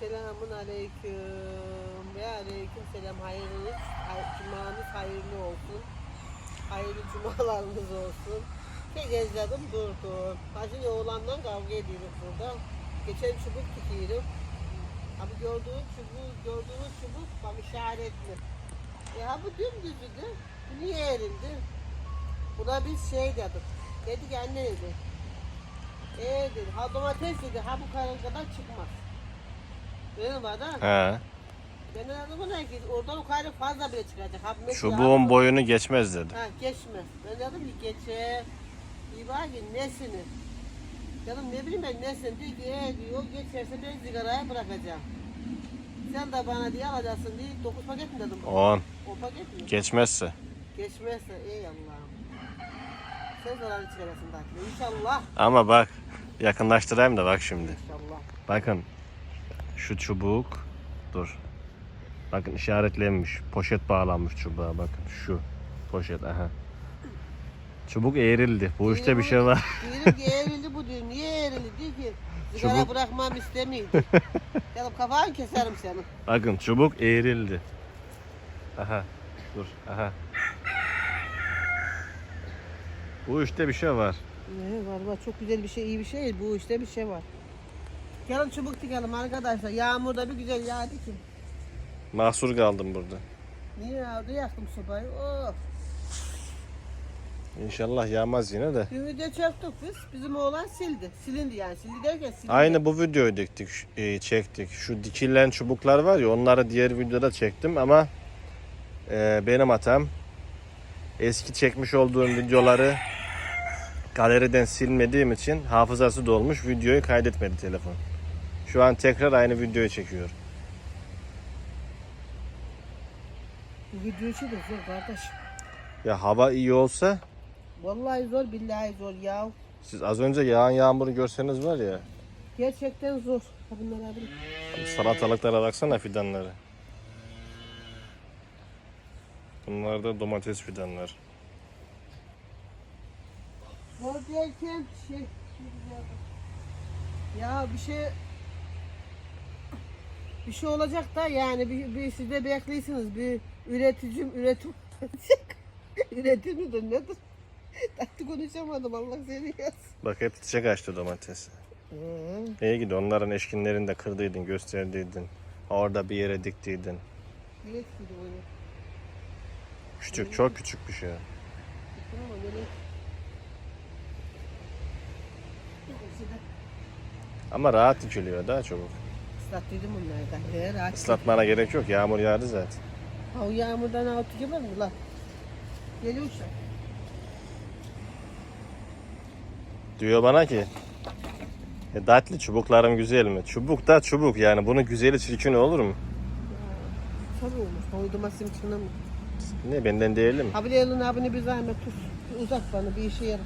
Selamun aleyküm. Ve aleyküm selam. Hayırlı, hay- cumanız hayırlı olsun. Hayırlı cumalarınız olsun. Tek ezladım durdu. Ha şimdi oğlandan kavga ediyoruz burada. Geçen çubuk tutuyorum. Abi gördüğün çubuk, gördüğünüz çubuk bak işaretli. Ya bu dümdüzüdü. Bu niye erildi? Buna biz şey dedik. Dedi anne dedi. Ee dedi. Ha domates dedi. Ha bu kadar çıkmaz. Bana. He. Ben de dedim buna ki oradan yukarı fazla bile çıkacak. Ha, mesela- Çubuğun boyunu geçmez dedi. Ha geçmez. Ben dedim ki bak ki nesini? Dedim ne bileyim ben nesini? Diyor ki ee diyor geçerse ben sigarayı bırakacağım. Sen de bana diye alacaksın diye 9 paket mi dedim? 10. 10 paket mi? Geçmezse. Geçmezse ey Allah'ım. Sen zararı çıkarasın belki. İnşallah. Ama bak yakınlaştırayım da bak şimdi. İnşallah. Bakın şu çubuk dur. Bakın işaretlenmiş. Poşet bağlanmış çubuğa bakın şu poşet aha. Çubuk eğrildi. Bu işte bir şey var. Diyorum ki eğrildi bu diyor. Niye eğrildi? Diyor ki sigara Çubuk- bırakmam istemiyor. Dedim kafanı keserim senin. Bakın çubuk eğrildi. Aha. Dur. Aha. Bu işte bir şey var. Ne var var çok güzel bir şey iyi bir şey değil. Bu işte bir şey var. Gelin çubuk dikelim arkadaşlar. Yağmurda bir güzel yağdı ki. Mahsur kaldım burada. Niye yağdı yaktım sobayı. Oh. İnşallah yağmaz yine de. Bir video çektik biz. Bizim oğlan sildi. Silindi yani. Sildi derken silindi. Aynı bu videoyu diktik, e, çektik. Şu dikilen çubuklar var ya onları diğer videoda çektim ama e, benim hatam. Eski çekmiş olduğum videoları galeriden silmediğim için hafızası dolmuş videoyu kaydetmedi telefon. Şu an tekrar aynı videoyu çekiyor. Bu video için de zor kardeş. Ya hava iyi olsa Vallahi zor billahi zor ya. siz az önce yağan yağmuru görseniz var ya Gerçekten zor. Bunlar abi. salatalıklara baksana fidanları. Bunlar da domates fidanlar. Zor derken şey. Ya bir şey bir şey olacak da yani bir, bir siz de bekliyorsunuz bir üreticim üretim üretim midir nedir? Tatlı konuşamadım Allah seni yazsın. Bak hep çiçek açtı domates. Ee, İyi gidi onların eşkinlerini de kırdıydın, gösterdiydin. Orada bir yere diktiydin. Melek gibi. Küçük, çok küçük bir şey. Melek. Ama rahat dikiliyor daha çabuk. Islattıydım bunlardan. He, rahat. Islatmana gerek yok. Yağmur yağdı zaten. Ha o yağmurdan altı gibi mi lan? Geliyor şu. Diyor bana ki e, Datli çubuklarım güzel mi? Çubuk da çubuk yani. Bunun güzeli çirkini olur mu? Tabii olmuş. Doyduma simçine mi? Ne benden değil mi? Abi elin abini bir zahmet tut. Uzat bana bir işe yarar.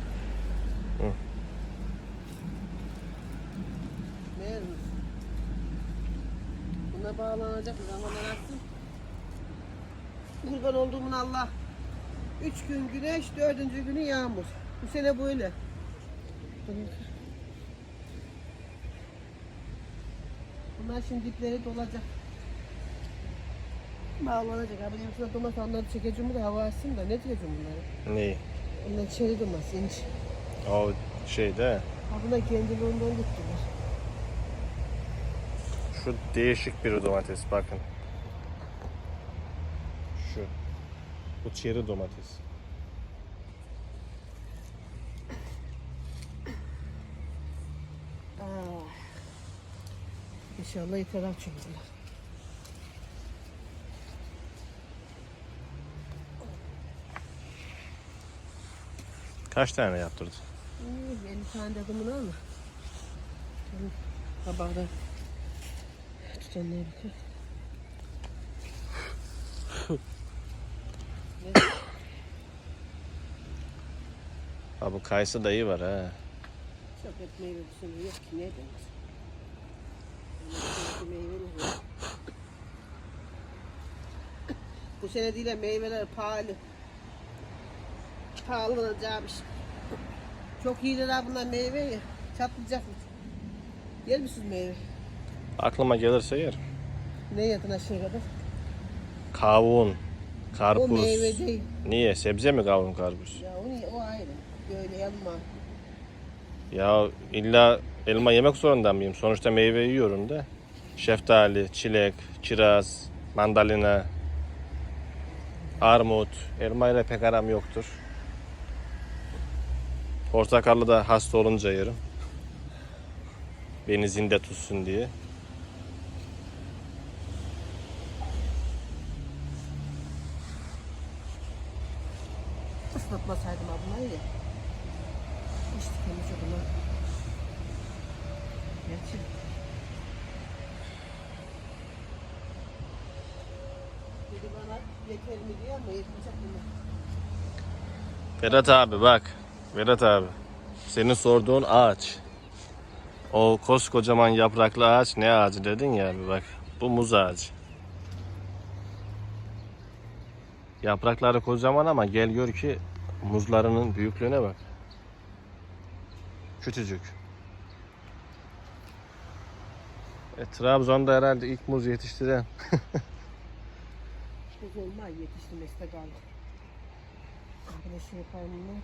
Hı. Ne yerimiz? Mı? Ararsın. Kurban olduğumun Allah. Üç gün güneş, dördüncü günü yağmur. Bu sene böyle. Bunlar şimdi dipleri dolacak. Bağlanacak. Abi şurada domates onları çekeceğim de hava açsın da ne diyeceğim bunları? Neyi? Onlar çeri domates, inç. O şeyde Ha buna kendiliğinden gittiler. Şu değişik bir domates bakın. Şu. Bu çeri domates. Ah. İnşallah itiraf çektiler. Kaç tane yaptırdın? Hmm, 50 tane dedim bunu ama. Tabakta tutan neye bakıyor? Ne? Ha bu kayısı da iyi var ha. Çok et meyve bu sene yok ki ne yok. Bu sene değil de meyveler pahalı. Pahalanacakmış. Çok iyi lira bunlar meyve ya. Çatlayacakmış. Yer misiniz meyve? Aklıma gelirse yerim. Ne yedin aşağı kadar? Kavun, O karpuz. meyve değil. Niye? Sebze mi kavun karpuz? Ya o, o ayrı. Böyle elma. Ya illa elma yemek zorunda mıyım? Sonuçta meyve yiyorum da. Şeftali, çilek, kiraz, mandalina, armut. Elma ile pek aram yoktur. Portakalı da hasta olunca yerim. Beni zinde tutsun diye. Gerçi. Dedi bana yeter mi diyor ama yetmeyecek mi? Vedat abi bak. Vedat abi. Senin sorduğun ağaç. O koskocaman yapraklı ağaç ne ağacı dedin ya abi bak. Bu muz ağacı. Yaprakları kocaman ama gel gör ki muzlarının büyüklüğüne bak. Küçücük. E, Trabzon'da herhalde ilk muz yetiştiren. Kız olma yetiştirmesi de kaldı. Yapayım bunlar.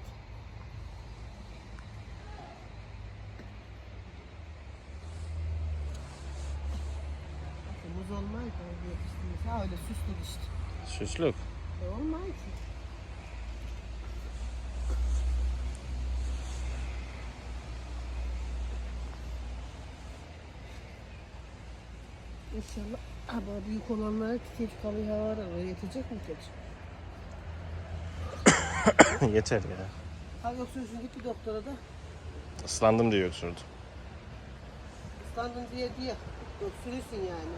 Bakın Muz öyle yetiştirmesi. Ha öyle süslü işte. Süslük. E olmaz ki. İnşallah ama büyük olanlara küçük kalıyor hava yetecek mi ki? Yeter ya. Ha şimdi git bir doktora da Islandım diye öksürdüm. ıslandın diye diye öksürürsün yani.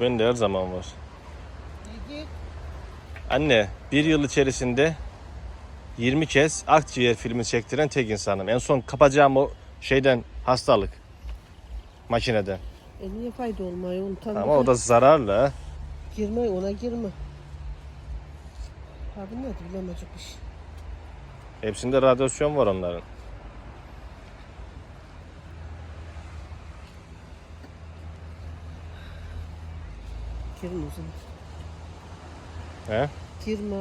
Ben de her zaman var. Git. Anne bir yıl içerisinde 20 kez akciğer filmi çektiren tek insanım. En son kapacağım o şeyden hastalık. Makineden. E niye fayda olmuyor? Onu tam Ama o da zararlı. Girme ona girme. Abi ne bilemeyecek bir şey. Hepsinde radyasyon var onların. Girme o zaman. He? Girme.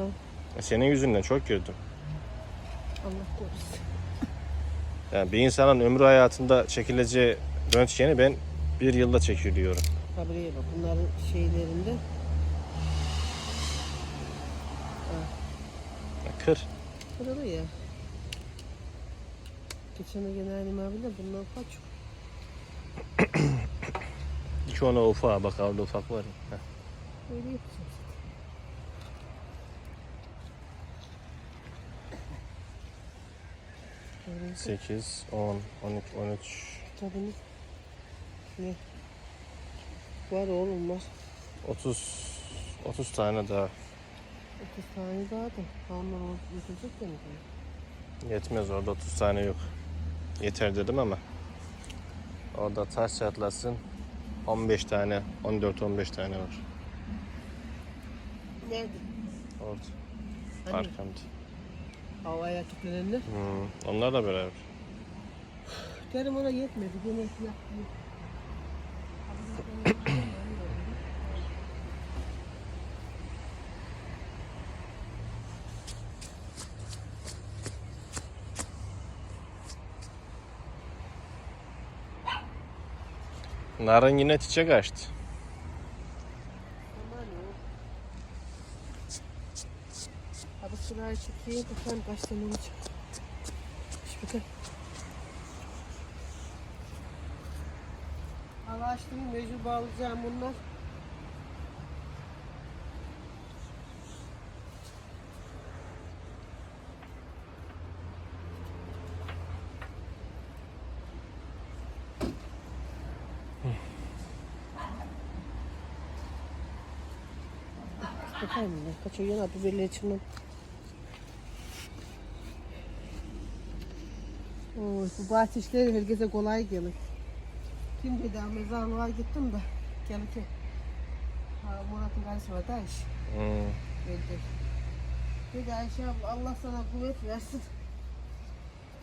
E, Senin yüzünden çok girdim. Allah korusun. Yani bir insanın ömrü hayatında çekileceği röntgeni ben bir yılda çekiliyorum. Kabriye bak bunların şeylerinde Ya Kır. kırılı ya. Geçen de gene Halim abiyle bundan kaç? İki ona ufağa bak orada ufak var ya. Heh. Öyle yapacağız. Öyle 8, 10, 12, 13, kitabını ne? Var oğlum var. 30, 30 tane daha. 30 tane daha da. Onlar o yetecek de mi? Yetmez orada 30 tane yok. Yeter dedim ama. Orada taş çatlasın 15 tane, 14-15 tane var. Nerede? Orada, Hani? arkamda. Havaya tüplenenler. Hmm, onlarla beraber. Derim ona yetmedi. Gene yaptı. Narın yine çiçek açtı. Abi sırayı çekeyim. Bakalım kaç tane olacak. Bakalım. Allah aşkına mecbur bağlayacağım bunlar. Bakayım bunlar. Kaç o yana biberleri çıkmam. Oy, bu bahçe işleri herkese kolay gelir. Kim dedi mezarlığa gittim de gelirken. Ha, Murat'ın karısı var da iş. Hmm. Dedi. Dedi Ayşe abla Allah sana kuvvet versin.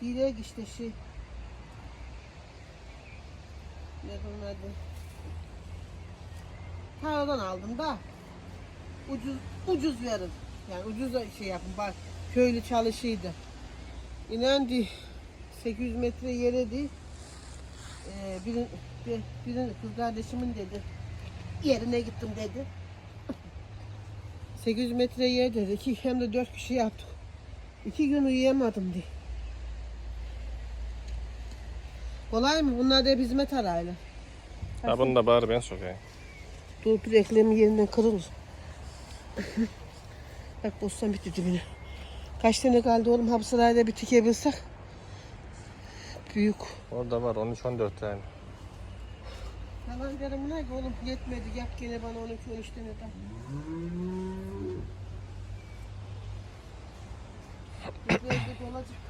Direk işte şey. Ne bunun adı? Paradan aldım da ucuz ucuz verin. Yani ucuz da şey yapın bak köylü çalışıydı. İnan di 800 metre yere değil. Ee, birin, bir, birin kız kardeşimin dedi. Yerine gittim dedi. 800 metre yer dedi. İki hem de dört kişi yaptık. İki gün uyuyamadım diye. Kolay mı? Bunlar da hep hizmet arayla. Ha bunu da bari ben sokayım. Dur bir eklemi yerinden kırılır. Bak bostan bitti dibine. Kaç tane kaldı oğlum? Hapsırayla bir tikebilsek. Büyük. Orada var 13-14 tane. Yalan derim ne ki oğlum yetmedi. Yap gene bana 12 13 tane daha. Bu evde olacak. Ha gayret.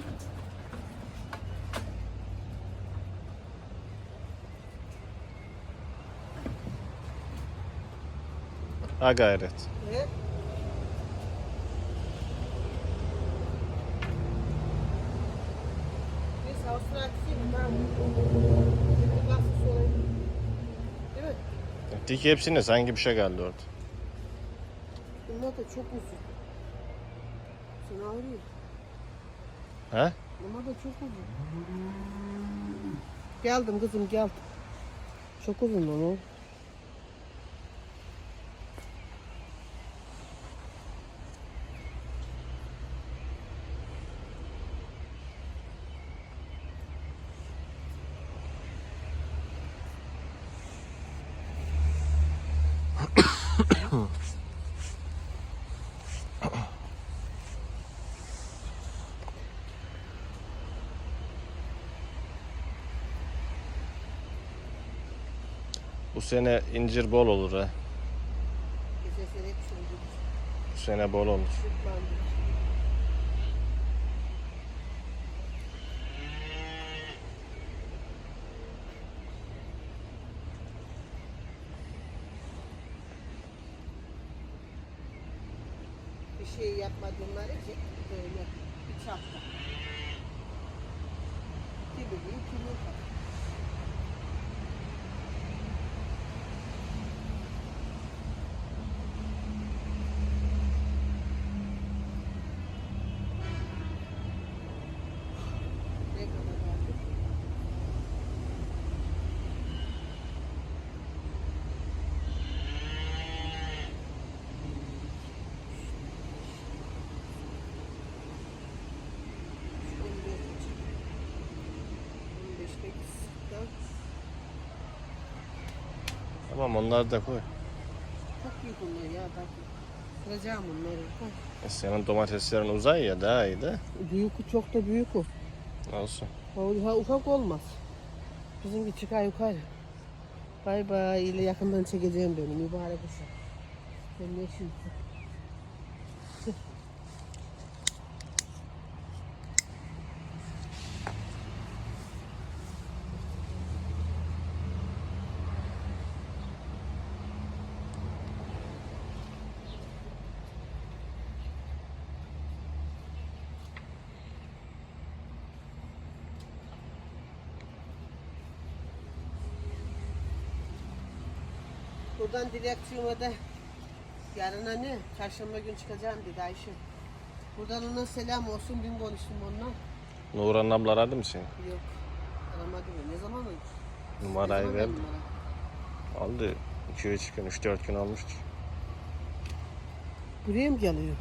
Evet. Neyse Avustralya atayım tamam. Bir baksın sonra. Değil mi? Dik hepsine sanki bir şey geldi orada. Bunlar da çok uzun. Sen ağrıyor. Ha? Bunlar da çok uzun. Geldim kızım geldim. Çok uzun lan Bu sene incir bol olur ha. Bu sene bol olur. Bir şey yapmadığımları için böyle bir çapta. Gibi değil, kimi Ne kadar vardı? Şu 14 15'teki sıktan Tamam onları da koy. çok büyük onlar ya bak. Kıracağım onları. Bak. E, Senin domateslerin uzay ya daha iyi de. Büyük çok da büyük o. Olsun. Ha, ufak olmaz. Bizimki çıkar yukarı. Bay bay ile yakından çekeceğim beni mübarek uşak. Sen ne Buradan dilekçiğime de yarın ne? Çarşamba gün çıkacağım dedi Ayşe. Buradan ona selam olsun. Dün konuştum onunla. Nuran abla aradı mı seni? Yok. Aramadı mı? Ne zaman oldu? Numarayı Ne ver. zaman numara? Aldı. 2-3 gün, 3-4 gün olmuştur. Buraya mı geliyor?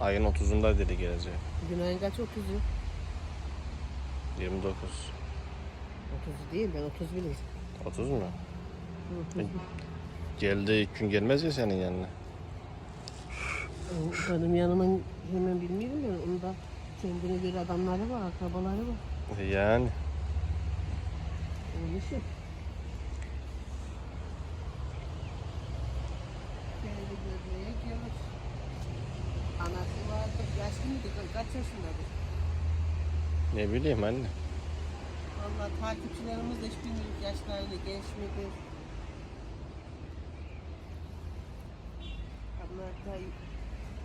Ayın 30'unda dedi gelecek. Bugün ayın kaç? 30'u. 29. 30 değil ben 30 bilirim. 30 mu? Hı, hı. Geldi ilk gün gelmez ya senin yanına. O Benim yanıma hemen bilmiyorum ben. Onda kendine göre adamları var, akrabaları var. E, Yani. Görmeye gelir. Anası vardı. Yaşlı mıydı? Ka- Kaç yaşındadır? Ne bileyim anne. Vallahi takipçilerimiz de hiç bilmiyoruz yaşlarını, genç midir?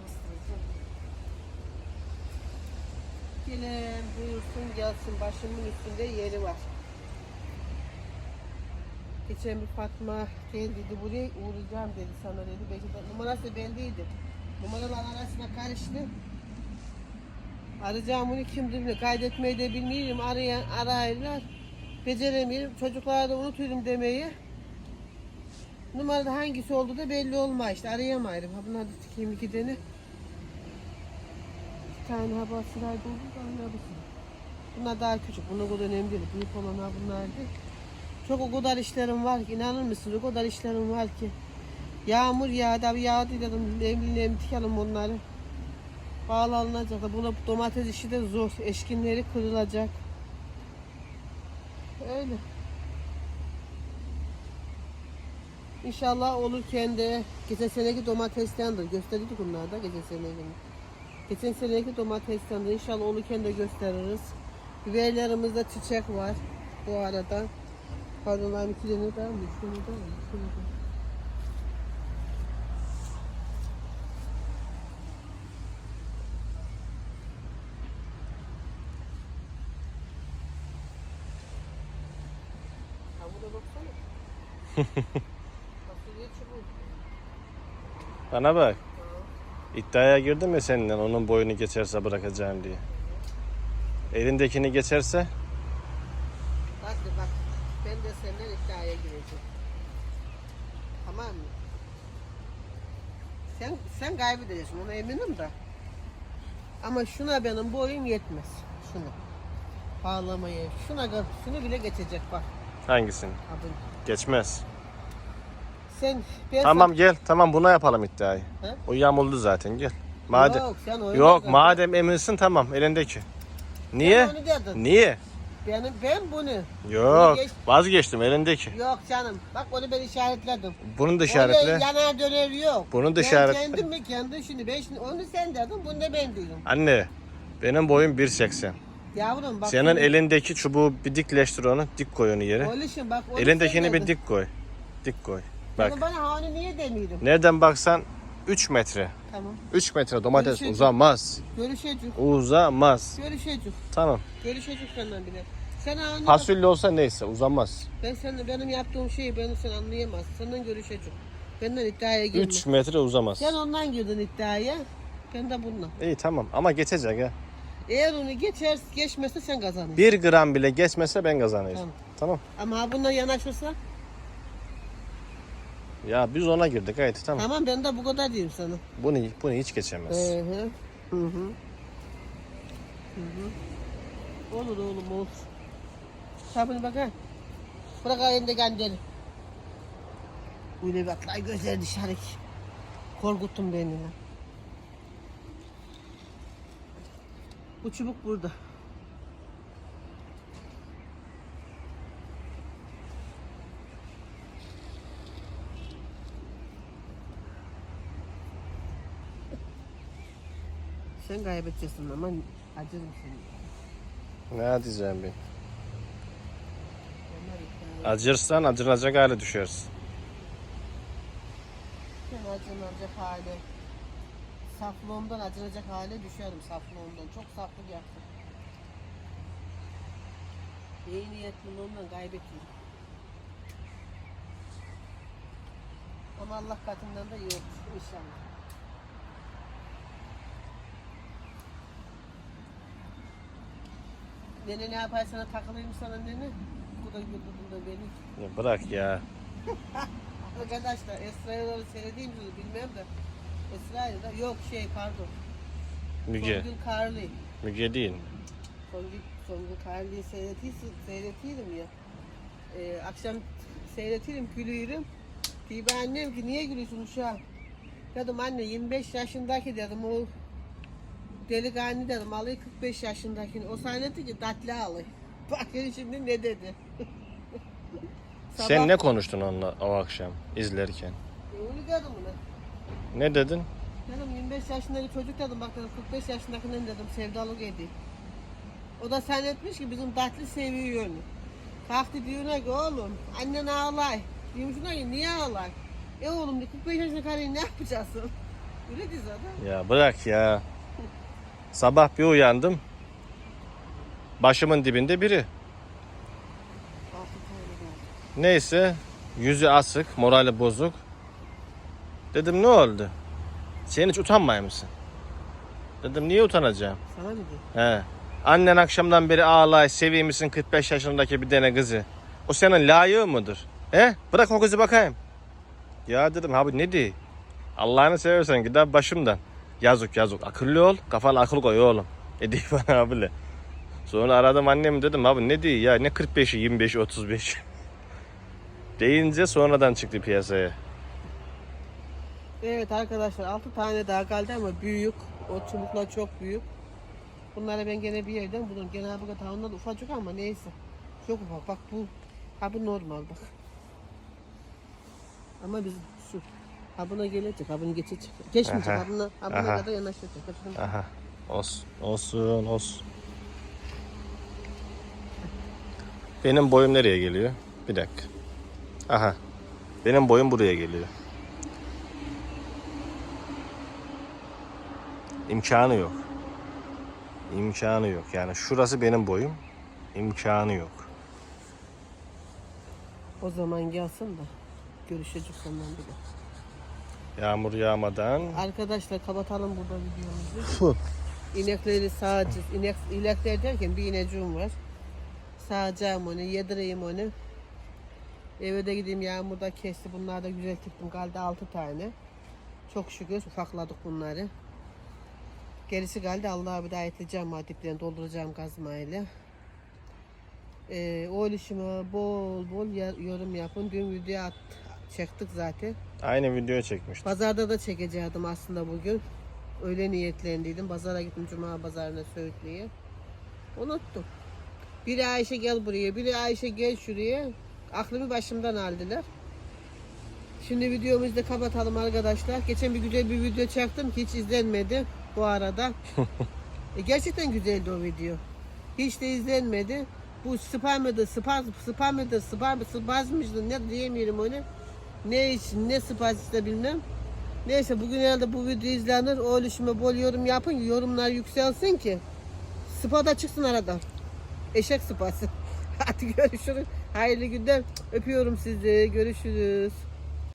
Bastıracağım. Gelen buyursun gelsin başımın üstünde yeri var. Geçen bir Fatma geldiydi buraya uğrayacağım dedi sana dedi. Belki de numarası belliydi. Numaralar arasına karıştı. Arayacağım bunu kim bilmiyor. Kaydetmeyi de bilmiyorum. Arayan arayırlar. Beceremiyorum. Çocuklara da unutuyorum demeyi. Numarada hangisi olduğu da belli olmaz işte. Arayamayırım. Ha bunlar da tikeyim iki tane. Bir tane hava sırayda olur da ne bu Bunlar daha küçük. Bunlar o kadar önemli değil. Büyük olanlar bunlar değil. Çok o kadar işlerim var ki inanır mısınız? O kadar işlerim var ki. Yağmur yağdı abi yağdı dedim. Nemli nemli tikelim onları. Bağlanacak. Buna domates işi de zor. Eşkinleri kırılacak. Öyle. İnşallah olurken de geçen seneki domatestendir. Gösterdik bunlar da geçen seneki. Geçen seneki domatestendir. İnşallah olurken de gösteririz. Biberlerimizde çiçek var bu arada. Pardon ben iki tane daha mı? Tane daha mı? Üç tane daha. Ha burada baksana. Bana bak. İddiaya girdin mi seninle onun boyunu geçerse bırakacağım diye. Elindekini geçerse Hadi bak. Ben de senden iddiaya gireceğim. Tamam mı? Sen sen kaybedeceksin ona eminim de. Ama şuna benim boyum yetmez. Şuna. Bağlamaya. Şuna şunu bile geçecek bak. hangisini? Abin. Geçmez. Sen ben Tamam gel. Tamam buna yapalım iddiayı. He? O yamuldu zaten gel. Madem Yok sen oyna Yok zaten. madem eminsin tamam elindeki. Niye? Sen onu dedin. Niye? Benim ben bunu. Yok geç- vazgeçtim elindeki. Yok canım. Bak onu ben işaretledim. Bunu da Öyle işaretle. yanar döner yok. Bunu da ben işaretle. kendim mi kendim şimdi ben şimdi onu sen dedin bunu da ben dedim. Anne benim boyum 1.80. Yavrum bak. Senin şimdi- elindeki çubuğu bir dikleştir onu. Dik koy onu yere. Öyle şimdi bak. onu Elindekini bir dedin. dik koy. Dik koy. Bak. Sen bana hani niye demiyorum? Nereden baksan 3 metre. Tamam. 3 metre domates Görüşecek. uzamaz. Görüşecek. Uzamaz. Görüşecek. Tamam. Görüşecek senden bile. Sen anla. Fasulye olsa neyse uzamaz. Ben sen benim yaptığım şeyi ben sen anlayamazsın. Senden görüşecek. Benden iddiaya girme. 3 metre uzamaz. Sen ondan girdin iddiaya. Ben de bununla. İyi tamam ama geçecek ha. Eğer onu geçer geçmezse sen kazanırsın. 1 gram bile geçmese ben kazanayım. Tamam. Tamam. Ama bununla yanaşırsa Ya biz ona girdik haydi tamam. tamam ben de bu kadar diyeyim sana. Bunu bunu hiç geçemez. Hı hı. Hı hı. Hı hı. Olur oğlum olur. Sabını bak ha. Bırak elinde kendini. Öyle bak lan gözleri dışarı. Korkuttun beni lan. Bu çubuk burada. Sen kaybedeceksin ama acırım seni. Ne diyeceğim ben? Acırsan acınacak hale düşersin. Ben acınacak hale. Saflığımdan acınacak hale düşerim saflığımdan. Çok saflık yaptım. İyi niyetliliğimden kaybettim. Ama Allah katından da yok inşallah. Nene ne yapar sana takılayım sana nene? Bu da güldürdün de beni. Ya bırak ya. Arkadaşlar Esra'yı söylediğim gibi bilmem de Esra'yı da yok şey pardon. Müge. Songül Karlı. Müge değil. Songül, Songül Karlı'yı seyretiydim, ya. Ee, akşam seyretirim gülüyorum. Ben annem ki niye gülüyorsun uşağım? Dedim anne 25 yaşındaki dedim o delikanlı dedim alayı 45 yaşındakini. O sahnede ki tatlı alayı. Bakın şimdi ne dedi. Sabah- Sen ne konuştun onunla o akşam izlerken? Öyle dedim ona. Ne dedin? Dedim 25 yaşındaki çocuk dedim bak dedim 45 yaşındakinin dedim sevdalık ediyor. O da zannetmiş ki bizim tatlı seviyor onu. Kalktı diyorlar ki oğlum annen ağlay. Diyorum şuna ki niye ağlay? E oğlum diyor 45 yaşında karıyı ne yapacaksın? Öyle diyor zaten. Ya bırak ya. Sabah bir uyandım. Başımın dibinde biri. Neyse yüzü asık, morali bozuk. Dedim ne oldu? Sen hiç utanmay mısın? Dedim niye utanacağım? Sana mı? He. Annen akşamdan beri ağlay, seveyim misin 45 yaşındaki bir tane kızı? O senin layığı mıdır? He? Bırak o kızı bakayım. Ya dedim abi ne diye? Allah'ını seversen gider başımdan. Yazık yazık. Akıllı ol. Kafana akıl koy oğlum. E bana abiyle. Sonra aradım annemi dedim abi ne diyor ya ne 45'i 25'i 35. Deyince sonradan çıktı piyasaya. Evet arkadaşlar 6 tane daha geldi ama büyük. O çubuklar çok büyük. Bunları ben gene bir yerden bulurum. Gene bu kadar onlar ufacık ama neyse. Çok ufak. Bak bu. Ha bu normal bak. Ama biz şu. Ha buna gelecek. Ha bunu geçecek. Geçmeyecek. Aha. Ha buna, ha buna Aha. kadar yanaşacak. Aha. Olsun. Olsun. Olsun. Benim boyum nereye geliyor? Bir dakika. Aha. Benim boyum buraya geliyor. İmkanı yok. İmkanı yok. Yani şurası benim boyum. İmkanı yok. O zaman gelsin de. Görüşecek ondan bile. Yağmur yağmadan. Arkadaşlar kapatalım burada videomuzu. İnekleri sağacağız. İnek, inekler derken bir ineceğim var. Sağacağım onu, yedireyim onu. Eve de gideyim yağmurda kesti. Bunlar da güzel tiptim. Kaldı 6 tane. Çok şükür ufakladık bunları. Gerisi kaldı Allah'a bir daha etleyeceğim diplerini dolduracağım kazmayla. Ee, o işime bol bol yorum yapın. Dün video at, çektik zaten. Aynı video çekmiştim. Pazarda da çekecektim aslında bugün. Öyle niyetlendiydim. Pazara gittim Cuma pazarına Söğütlü'ye. Unuttum. Biri Ayşe gel buraya, biri Ayşe gel şuraya. Aklımı başımdan aldılar. Şimdi videomuzu da kapatalım arkadaşlar. Geçen bir güzel bir video çektim ki hiç izlenmedi bu arada. e, gerçekten güzeldi o video. Hiç de izlenmedi. Bu spam mıdır, spaz, spam mıdır, spam, spaz mıdır ne diyemiyorum onu. Ne için, ne spaz işte bilmem. Neyse bugün herhalde bu video izlenir. O oluşuma bol yorum yapın. Yorumlar yükselsin ki. Spa da çıksın arada. Eşek spası. Hadi görüşürüz. Hayırlı günler. Öpüyorum sizi. Görüşürüz.